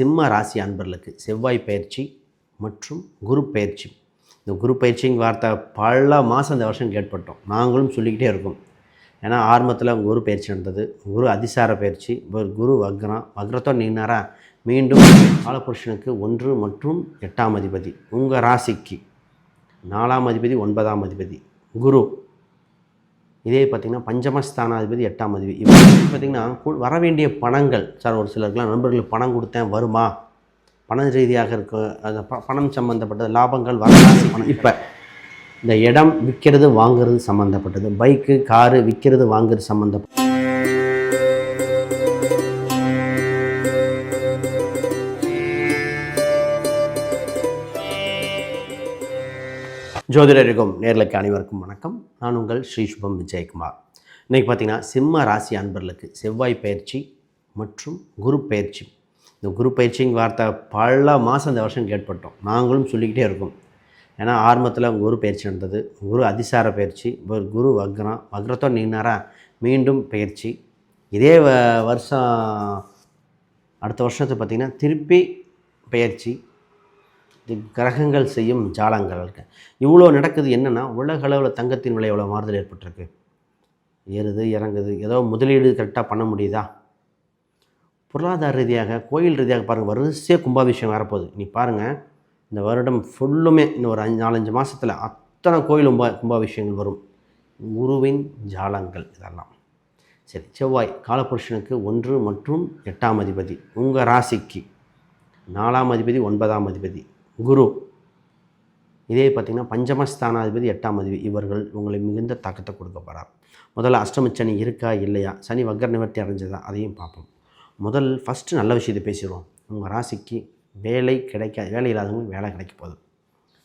சிம்ம ராசி அன்பர்களுக்கு செவ்வாய் பயிற்சி மற்றும் குரு பயிற்சி. இந்த குரு பயிற்சிங்க வார்த்தை பல மாதம் இந்த வருஷம் கேட்பட்டோம். நாங்களும் சொல்லிக்கிட்டே இருக்கோம். ஏன்னா ஆரம்பத்தில் குரு பயிற்சி நடந்தது. குரு அதிசார பயிற்சி. குரு வக்ரம் வக்ரத்தோ நின்னாரா மீண்டும் காலபுருஷனுக்கு ஒன்று மற்றும் எட்டாம் அதிபதி. உங்கள் ராசிக்கு நாலாம் அதிபதி ஒன்பதாம் அதிபதி. குரு இதே பார்த்திங்கன்னா பஞ்சமஸ்தானாதிபதி எட்டாம் அதிபதி. இவர் பார்த்திங்கன்னா கு- வர வேண்டிய பணங்கள் சார் ஒரு சிலருக்குலாம் நண்பர்களுக்கு பணம் கொடுத்தேன் வருமா? பண ரீதியாக இருக்க அந்த பணம் சம்மந்தப்பட்டது லாபங்கள் வர பணம் இப்போ இந்த இடம் விற்கிறது வாங்குறது சம்மந்தப்பட்டது பைக்கு காரு விற்கிறது வாங்குறது சம்மந்தப்பட்டது ஜோதிடருக்கும் நேர்களுக்கு அனைவருக்கும் வணக்கம். நான் உங்கள் ஸ்ரீ சுபம் விஜயகுமார். இன்றைக்கி பார்த்தீங்கன்னா சிம்ம ராசி அன்பர்களுக்கு செவ்வாய் பயிற்சி மற்றும் குரு பயிற்சி. இந்த குரு பயிற்சிங்க வார்த்தை பல மாதம் இந்த வருஷம் கேட்பட்டோம். நாங்களும் சொல்லிக்கிட்டே இருக்கோம். ஏன்னா ஆரம்பத்தில் குரு பயிற்சி நடந்தது. குரு அதிசார பயிற்சி குரு வக்ரம் வக்ரத்தோ நின்னாரா மீண்டும் பயிற்சி. இதே வ வருஷம் அடுத்த வருஷத்தை பார்த்திங்கன்னா திருப்பி பயிற்சி. கிரகங்கள் செய்யும் ஜாலங்கள் இருக்கு. இவ்வளோ நடக்குது என்னென்னா உலக அளவில் தங்கத்தின் விலை எவ்வளோ மாறுதல் ஏற்பட்டிருக்கு? ஏறுது இறங்குது. ஏதோ முதலீடு கரெக்டாக பண்ண முடியுதா? பொருளாதார ரீதியாக கோயில் ரீதியாக பாருங்கள் வரிசையாக கும்பாபிஷேகம் வரப்போகுது. நீ பாருங்கள் இந்த வருடம் ஃபுல்லுமே இன்னும் ஒரு அஞ்சு நாலஞ்சு மாதத்தில் அத்தனை கோயில் கும்பா கும்பாபிஷேகங்கள் வரும். குருவின் ஜாலங்கள் இதெல்லாம். சரி செவ்வாய் காலபுருஷனுக்கு ஒன்று மற்றும் எட்டாம் அதிபதி. உங்கள் ராசிக்கு நாலாம் அதிபதி ஒன்பதாம் அதிபதி. குரு. இதே பார்த்திங்கன்னா பஞ்சமஸ்தானாதிபதி எட்டாம் அதிபதி. இவர்கள் உங்களை மிகுந்த தாக்கத்தை கொடுக்க போகிறார் முதல்ல அஷ்டம சனி இருக்கா இல்லையா? சனி வக்கர நிவர்த்தி அடைஞ்சதா? அதையும் பார்ப்போம். முதல் ஃபஸ்ட்டு நல்ல விஷயத்தை பேசிடுவோம். உங்கள் ராசிக்கு வேலை கிடைக்க வேலை இல்லாதவங்களுக்கு வேலை கிடைக்க போகுது.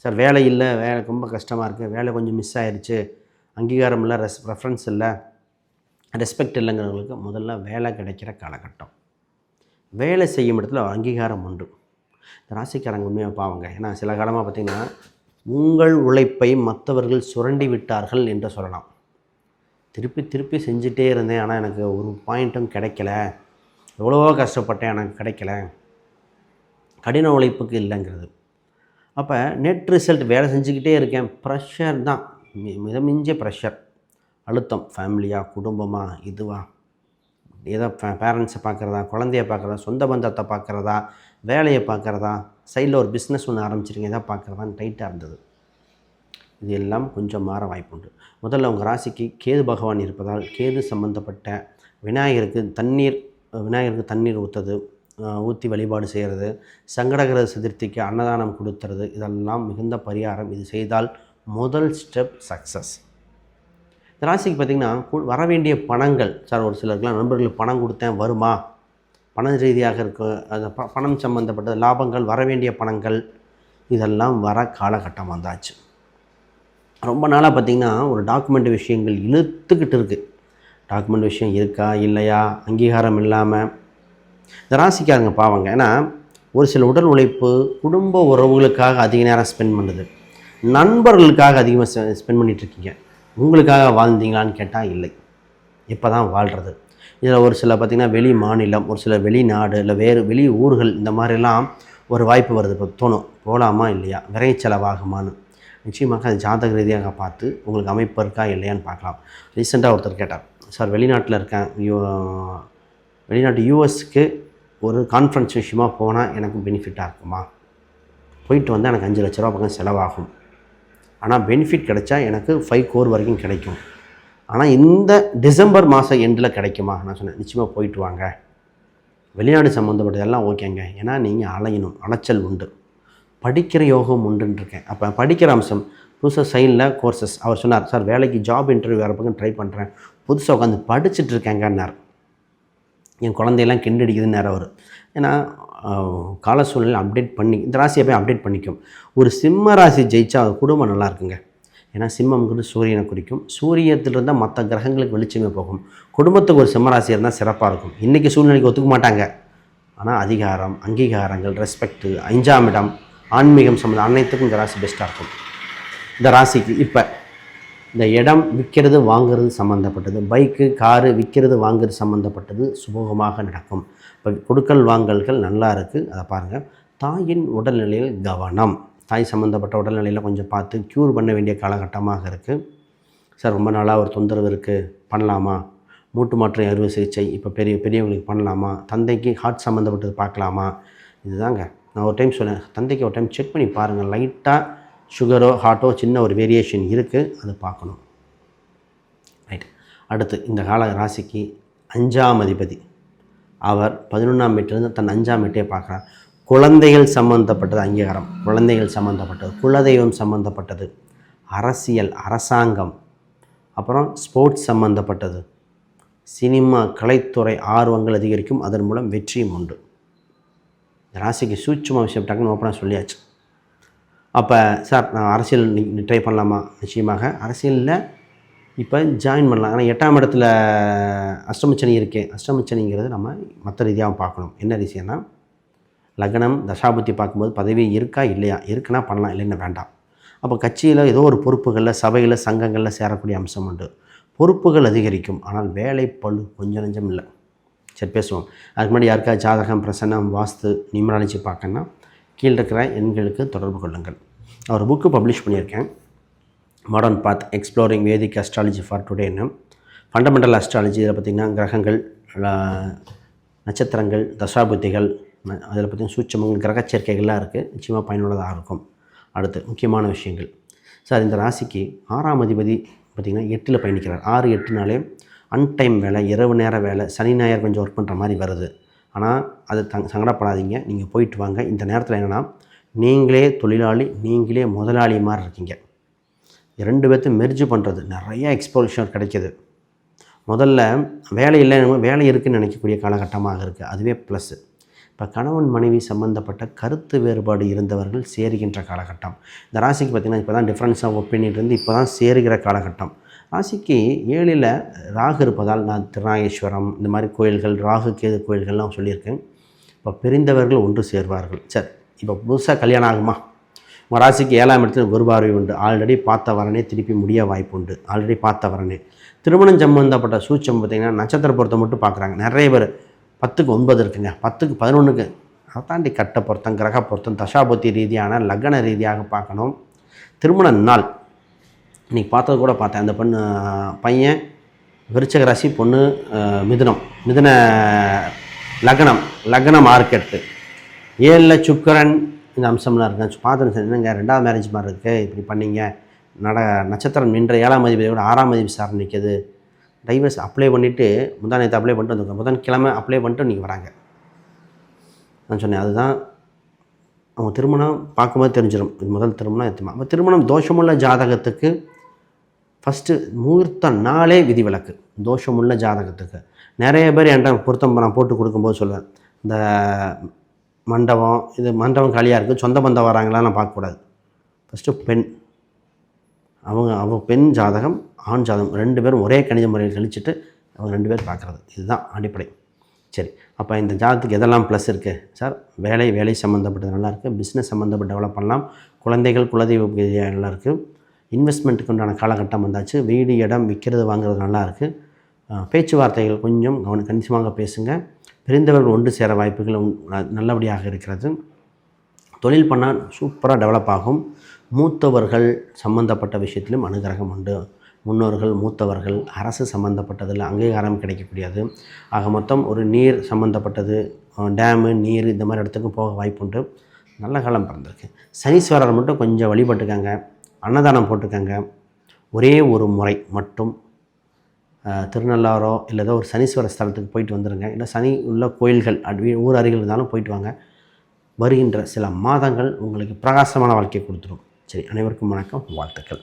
சார் வேலை இல்லை. வேலை ரொம்ப கஷ்டமாக இருக்குது வேலை கொஞ்சம் மிஸ் ஆயிடுச்சு அங்கீகாரம் இல்லை. ரெஸ் ரெஃபரன்ஸ் இல்லை. ரெஸ்பெக்ட் இல்லைங்கிறவங்களுக்கு முதல்ல வேலை கிடைக்கிற காலகட்டம். வேலை செய்யும் இடத்துல அங்கீகாரம் உண்டு. இந்த ராசிக்காரங்க உண்மையாக பாவங்க. ஏன்னா சில காலமாக பார்த்திங்கன்னா உங்கள் உழைப்பை மற்றவர்கள் சுரண்டி விட்டார்கள் என்று சொல்லலாம். திருப்பி திருப்பி செஞ்சுட்டே இருந்தேன். ஆனால் எனக்கு ஒரு பாயிண்ட்டும் கிடைக்கல. எவ்வளவோ கஷ்டப்பட்டேன். எனக்கு கிடைக்கல. கடின உழைப்புக்கு இல்லைங்கிறது. அப்போ நெட் ரிசல்ட் வேலை செஞ்சுக்கிட்டே இருக்கேன். ப்ரெஷர் தான். மி- ப்ரெஷர் அழுத்தம். ஃபேமிலியாக குடும்பமாக இதுவாக ஏதோ பேரண்ட்ஸை பார்க்குறதா குழந்தைய பார்க்குறதா சொந்த பந்தத்தை பார்க்குறதா வேலையை பார்க்குறதா சைடில் ஒரு பிஸ்னஸ் ஒன்று ஆரம்பிச்சிருக்கீங்க எதாவது பார்க்குறதான்னு டைட்டாக இருந்தது. இது எல்லாம் கொஞ்சம் மாற வாய்ப்புண்டு. முதல்ல உங்கள் ராசிக்கு கேது பகவான் இருப்பதால் கேது சம்பந்தப்பட்ட விநாயகருக்கு தண்ணீர் விநாயகருக்கு தண்ணீர் ஊற்றுறது ஊற்றி வழிபாடு செய்கிறது சங்கடகர சதுர்த்திக்கு அன்னதானம் கொடுத்துறது இதெல்லாம் மிகுந்த பரிகாரம். இது செய்தால் முதல் ஸ்டெப் சக்ஸஸ் இந்த ராசிக்கு பார்த்திங்கன்னா வர வேண்டிய பணங்கள் சார் ஒரு சிலருக்குலாம் நண்பர்களுக்கு பணம் கொடுத்தேன் வருமா? பண ரீதியாக இருக்க அந்த ப பணம் சம்மந்தப்பட்ட லாபங்கள் வர வேண்டிய பணங்கள் இதெல்லாம் வர காலகட்டம் வந்தாச்சு. ரொம்ப நாளாக பார்த்திங்கன்னா ஒரு டாக்குமெண்ட் விஷயங்கள் இழுத்துக்கிட்டு இருக்குது டாக்குமெண்ட் விஷயம் இருக்கா இல்லையா? அங்கீகாரம் இல்லாமல் இந்த ராசிக்காரங்க பாவங்க ஏன்னா ஒரு சில உடல் உழைப்பு குடும்ப உறவுகளுக்காக அதிக நேரம் ஸ்பெண்ட் பண்ணுது. நண்பர்களுக்காக அதிகமாக ஸ்பெண்ட் பண்ணிகிட்ருக்கீங்க உங்களுக்காக வாழ்ந்தீங்களான்னு கேட்டால் இல்லை. இப்போ தான் வாழ்கிறது இதில் ஒரு சில பார்த்திங்கன்னா வெளி மாநிலம் ஒரு சில வெளிநாடு இல்லை வேறு வெளி ஊர்கள் இந்த மாதிரிலாம் ஒரு வாய்ப்பு வருது. இப்போ தோணும் போகலாமா இல்லையா? விரை செலவாகுமான்னு. நிச்சயமாக அது ஜாதக ரீதியாக பார்த்து உங்களுக்கு அமைப்பு இருக்கா இல்லையான்னு பார்க்கலாம். ரீசெண்டாக ஒருத்தர் கேட்டார் சார் வெளிநாட்டில் இருக்கேன். யூ வெளிநாட்டு யூஎஸ்க்கு ஒரு கான்ஃபரன்ஸ் விஷயமாக போனால் எனக்கு பெனிஃபிட்டாக இருக்குமா? போயிட்டு வந்தால் எனக்கு அஞ்சு லட்ச ரூபா பக்கம் செலவாகும். ஆனால் பெனிஃபிட் கிடைச்சா எனக்கு ஃபைவ் கோர் வரைக்கும் கிடைக்கும். ஆனால் இந்த டிசம்பர் மாதம் எண்டில் கிடைக்குமா? நான் சொன்னேன் நிச்சயமாக போயிட்டு வாங்க. வெளிநாடு சம்மந்தப்பட்டதெல்லாம் ஓகேங்க. ஏன்னா நீங்கள் அலையணும் அலைச்சல் உண்டு. படிக்கிற யோகம் உண்டுன்னு இருக்கேன். அப்போ படிக்கிற அம்சம் புதுசாக சைனில் கோர்சஸ் அவர் சொன்னார் சார் வேலைக்கு ஜாப் இன்டர்வியூ வேறு பக்கம் ட்ரை பண்ணுறேன் புதுசாக உட்காந்து படிச்சுட்டு இருக்கேங்கன்னார். என் குழந்தையெல்லாம் கிண்டடிக்குதுன்னு நேரம் வரும். ஏன்னா ஆஹ், கால சூழ்நிலை அப்டேட் பண்ணி இந்த ராசியை போய் அப்டேட் பண்ணிக்கும். ஒரு சிம்ம ராசி ஜெயிச்சா அது குடும்பம் நல்லா இருக்குங்க. ஏன்னா சிம்மம்ங்கிறது சூரியனை குறிக்கும். சூரியத்தில் இருந்தால் மற்ற கிரகங்களுக்கு வெளிச்சமே போகும். குடும்பத்துக்கு ஒரு சிம்ம ராசி இருந்தால் சிறப்பாக இருக்கும். இன்றைக்கி சூழ்நிலைக்கு ஒத்துக்க மாட்டாங்க. ஆனால் அதிகாரம் அங்கீகாரங்கள் ரெஸ்பெக்ட்டு அஞ்சாம் இடம் ஆன்மீகம் சம்மந்தம் அனைத்துக்கும் இந்த ராசி பெஸ்ட்டாக இருக்கும். இந்த ராசிக்கு இப்போ இந்த இடம் விற்கிறது வாங்குறது சம்மந்தப்பட்டது பைக்கு காரு விற்கிறது வாங்குறது சம்மந்தப்பட்டது சுமூகமாக நடக்கும். இப்போ கொடுக்கல் வாங்கல்கள் நல்லா இருக்குது அதை பாருங்கள் தாயின் உடல்நிலையில் கவனம். தாய் சம்மந்தப்பட்ட உடல்நிலையில் கொஞ்சம் பார்த்து க்யூர் பண்ண வேண்டிய காலகட்டமாக இருக்குது சார் ரொம்ப நாளாக ஒரு தொந்தரவு இருக்குது பண்ணலாமா? மூட்டு மாற்றம் அறுவை சிகிச்சை இப்போ பெரிய பெரியவங்களுக்கு பண்ணலாமா? தந்தைக்கு ஹார்ட் சம்மந்தப்பட்டது பார்க்கலாமா? இதுதாங்க. நான் ஒரு டைம் சொன்னேன். தந்தைக்கு ஒரு டைம் செக் பண்ணி பாருங்கள் லைட்டாக சுகரோ ஹார்ட்டோ சின்ன ஒரு வேரியேஷன் இருக்குது அது பார்க்கணும். ரைட் அடுத்து இந்த கால ராசிக்கு அஞ்சாம் அதிபதி. அவர் பதினொன்றாம் வீட்டிலிருந்து தன் அஞ்சாம் வீட்டையே பார்க்குறார். குழந்தைகள் சம்பந்தப்பட்டது அங்கீகாரம். குழந்தைகள் சம்பந்தப்பட்டது குலதெய்வம் சம்பந்தப்பட்டது அரசியல் அரசாங்கம் அப்புறம் ஸ்போர்ட்ஸ் சம்பந்தப்பட்டது. சினிமா கலைத்துறை ஆர்வங்கள் அதிகரிக்கும் அதன் மூலம் வெற்றியும் உண்டு. இந்த ராசிக்கு சூட்சமாக விஷயம் டக்குன்னு ஓப்பனாக சொல்லியாச்சு. அப்போ சார் நான் அரசியல் ட்ரை பண்ணலாமா? நிச்சயமாக. அரசியலில் இப்போ ஜாயின் பண்ணலாம். ஆனால் எட்டாம் இடத்துல அஷ்டமச்சனி இருக்கே. அஷ்டமச்சனிங்கிறது நம்ம மற்ற ரீதியாக பார்க்கணும். என்ன ரீசியன்னா லக்னம் தசாபத்தி பார்க்கும்போது பதவி இருக்கா இல்லையா? இருக்குன்னா பண்ணலாம் இல்லைன்னா வேண்டாம். அப்போ கட்சியில் ஏதோ ஒரு பொறுப்புகளில் சபையில் சங்கங்களில் சேரக்கூடிய அம்சம் உண்டு. பொறுப்புகள் அதிகரிக்கும். ஆனால் வேலை பழு கொஞ்சம் நஞ்சம் இல்லை. சரி பேசுவோம். அதுக்கு முன்னாடி யாருக்கா ஜாதகம் பிரசன்னம் வாஸ்து நியூமராலஜி பார்க்கணுன்னா கீழே இருக்கிற எண்களுக்கு தொடர்பு கொள்ளுங்கள். நான் ஒரு புக்கு பப்ளிஷ் பண்ணியிருக்கேன். Modern path exploring Vedic astrology for டுடேன்னு fundamental astrology இதில் பார்த்திங்கன்னா கிரகங்கள் நட்சத்திரங்கள் தசாபுத்திகள் அதில் பார்த்திங்கன்னா சூட்சமங்கள் கிரக சேர்க்கைகள்லாம் இருக்குது நிச்சயமாக பயனுள்ளதாக இருக்கும். அடுத்து முக்கியமான விஷயங்கள். சார் இந்த ராசிக்கு ஆறாம் அதிபதி பார்த்திங்கன்னா எட்டில் பயணிக்கிறார். ஆறு எட்டுனாலே அன்டைம் வேலை இரவு நேர வேலை சனி ஞாயிறு கொஞ்சம் ஒர்க் பண்ணுற மாதிரி வருது. ஆனால் அது தங் சங்கடப்படாதீங்க. நீங்கள் போயிட்டு வாங்க. இந்த நேரத்தில் என்னென்னா நீங்களே தொழிலாளி நீங்களே முதலாளி மாதிரி இருக்கீங்க. ரெண்டு பேர்த்தையும் மெர்ஜு பண்ணுறது நிறைய எக்ஸ்போஷர் கிடைக்கிது. முதல்ல வேலை இல்லை வேலை இருக்குன்னு நினைக்கக்கூடிய காலகட்டமாக இருக்குது அதுவே ப்ளஸ்ஸு இப்போ கணவன் மனைவி சம்பந்தப்பட்ட கருத்து வேறுபாடு இருந்தவர்கள் சேருகின்ற காலகட்டம். இந்த ராசிக்கு பார்த்திங்கன்னா இப்போ தான் டிஃப்ரென்ஸ் ஆஃப் ஒப்பீனியன் இருந்து இப்போ தான் சேருகிற காலகட்டம். ராசிக்கு ஏழில் ராகு இருப்பதால் நான் திருநாகேஸ்வரம் இந்த மாதிரி கோயில்கள் ராகு கேது கோயில்கள்லாம் சொல்லியிருக்கேன். இப்போ பிரிந்தவர்கள் ஒன்று சேர்வார்கள். சரி. இப்போ புதுசாக கல்யாணம் ஆகுமா? உங்கள் ராசிக்கு ஏழாம் இடத்துல ஒரு பார்வை உண்டு. ஆல்ரெடி பார்த்த வரனே திருப்பி முடிய வாய்ப்பு உண்டு. ஆல்ரெடி பார்த்த வரனே. திருமணம் சம்பந்தப்பட்ட சூச்சம் பார்த்திங்கன்னா நட்சத்திர பொருத்தம் மட்டும் பார்க்குறாங்க. நிறைய பேர் பத்துக்கு ஒன்பது இருக்குங்க. பத்துக்கு பதினொன்றுக்கு. அதை தாண்டி கட்ட பொருத்தம் கிரக பொருத்தம் தசாபுத்தி ரீதியான லக்ன ரீதியாக பார்க்கணும். திருமண நாள். இன்னைக்கு பார்த்தது கூட பார்த்தேன். அந்த பொண்ணு பையன் விருச்சக ராசி பொண்ணு மிதுனம். மிதுன லக்னம். லக்ன மார்க்கெட்டு ஏழில் சுக்கரன் இந்த அம்சம்லாம் இருக்கு. பார்த்துட்டு சரி என்னங்க ரெண்டாவது மேரேஜ் மாதிரி இருக்குது இப்படி பண்ணீங்க. நட நட்சத்திரம் நின்ற ஏழாம் அதிபதி விட ஆறாம் அதிபதி சார் நிற்கிது டைவர்ஸ் அப்ளை பண்ணிவிட்டு முந்தா நேற்று அப்ளை பண்ணிட்டு வந்து முதன் கிழமை அப்ளை பண்ணிட்டு நீங்கள் வராங்க. நான் சொன்னேன் அதுதான் அவங்க திருமணம் பார்க்கும்போது தெரிஞ்சிடும் இது முதல் திருமணம் எத்துமா அப்போ திருமணம் தோஷமுள்ள ஜாதகத்துக்கு ஃபஸ்ட்டு முகூர்த்த நாளே விதிவிலக்கு. தோஷமுள்ள ஜாதகத்துக்கு. நிறைய பேர் என்கிட்ட பொருத்தம் நான் போட்டு கொடுக்கும்போது சொல்லுவேன். இந்த மண்டபம் இது மண்டபம் காலியாக இருக்குது சொந்த பந்தம் வராங்களான்னு நான் பார்க்கக்கூடாது. ஃபஸ்ட்டு பெண். அவங்க அவங்க பெண் ஜாதகம் ஆண் ஜாதகம். ரெண்டு பேரும் ஒரே கணித முறையில் கழிச்சிட்டு அவங்க ரெண்டு பேர் பார்க்குறது. இதுதான் அடிப்படை. சரி. அப்போ இந்த ஜாதகத்துக்கு எதெல்லாம் ப்ளஸ் இருக்குது சார் வேலை வேலை சம்மந்தப்பட்டது நல்லா இருக்குது பிஸ்னஸ் சம்மந்தப்பட்ட டெவலப் பண்ணலாம். குழந்தைகள் குலதெய்வ நல்லா இருக்குது இன்வெஸ்ட்மெண்ட்டுக்கு உண்டான காலகட்டம் வந்தாச்சு. வீடு இடம் விற்கிறது வாங்குறது நல்லா இருக்குது பேச்சுவார்த்தைகள் கொஞ்சம் கவனம் கணிசமாக பேசுங்கள் பிரிந்தவர்கள் ஒன்று சேர வாய்ப்புகள் நல்லபடியாக இருக்கிறது. தொழில் பண்ணால் சூப்பராக டெவலப் ஆகும். மூத்தவர்கள் சம்பந்தப்பட்ட விஷயத்திலும் அனுகிரகம் உண்டு. முன்னோர்கள் மூத்தவர்கள் அரசு சம்மந்தப்பட்டதில் அங்கீகாரம் கிடைக்கக்கூடியது. ஆக மொத்தம் ஒரு நீர் சம்மந்தப்பட்டது டேமு நீர் இந்த மாதிரி இடத்துக்கும் போக வாய்ப்புண்டு நல்ல காலம் பிறந்திருக்கு. சனீஸ்வரர் மட்டும் கொஞ்சம் வழிபட்டுக்கங்க. அன்னதானம் போட்டுக்கங்க. ஒரே ஒரு முறை மட்டும் திருநள்ளாரோ இல்லை ஏதோ ஒரு சனீஸ்வர ஸ்தலத்துக்கு போயிட்டு வந்துடுங்க இல்லை சனி உள்ள கோயில்கள் அடி ஊர் அருகில் இருந்தாலும் போயிட்டு வாங்க. வருகின்ற சில மாதங்கள் உங்களுக்கு பிரகாசமான வாழ்க்கையை கொடுத்துரும். சரி அனைவருக்கும் வணக்கம் வாழ்த்துக்கள்.